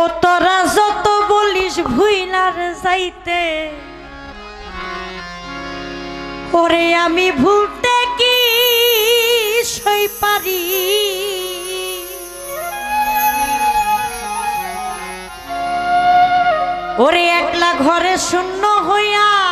ও তোরা যত বলিস ভুইলার যাইতে। ওরে আমি ভুলতে কি সই পারি? ওরে একলা ঘরে শূন্য হইয়া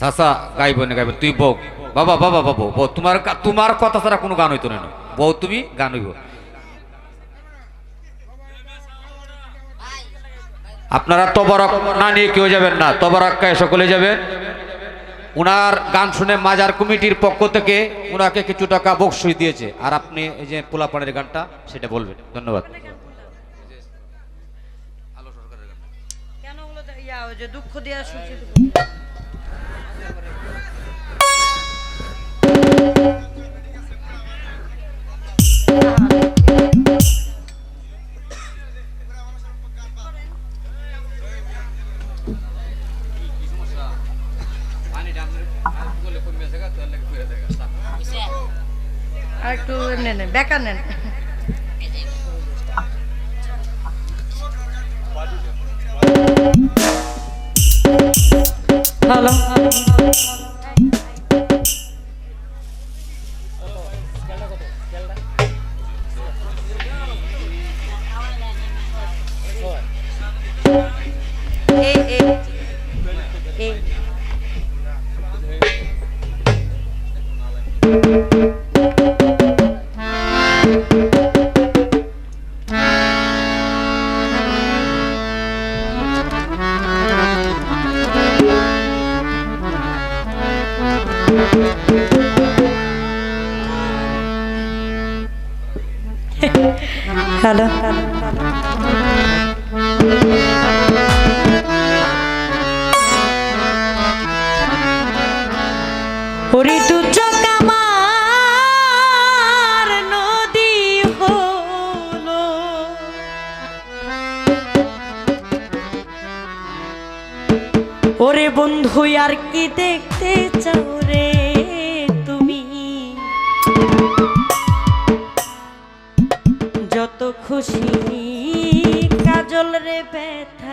সাসা গাইব না গাইব, তুই বউ। বাবা বাবা, বাবু, বউ। তোমার তোমার কথা ছাড়া কোনো গান হইতো না বউ, তুমি গান হইব। আপনারা তবরক না নিয়ে কেউ যাবেন না তবরক্কায় সকলে যাবেন। উনার গান শুনে মাজার কমিটির পক্ষ থেকে উনাকে কিছু টাকা বকশই দিয়েছে। আর আপনি এই যে পোলাপানের গানটা, সেটা বলবেন। ধন্যবাদ। দুঃখ দেওয়া একটু নেন বেকার নেন। হ্যালো এই হ্যালো নদী হলো। ওরে বন্ধু আর কি দেখতে চাও? খুশি কাজল রে ব্যথা।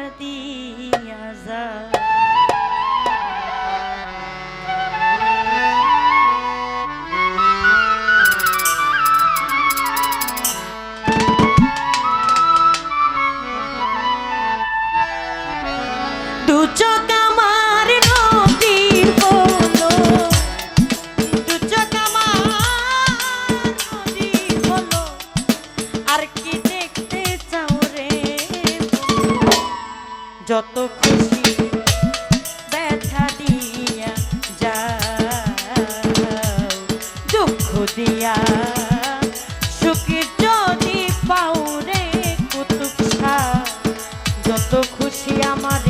যত খুশি আমার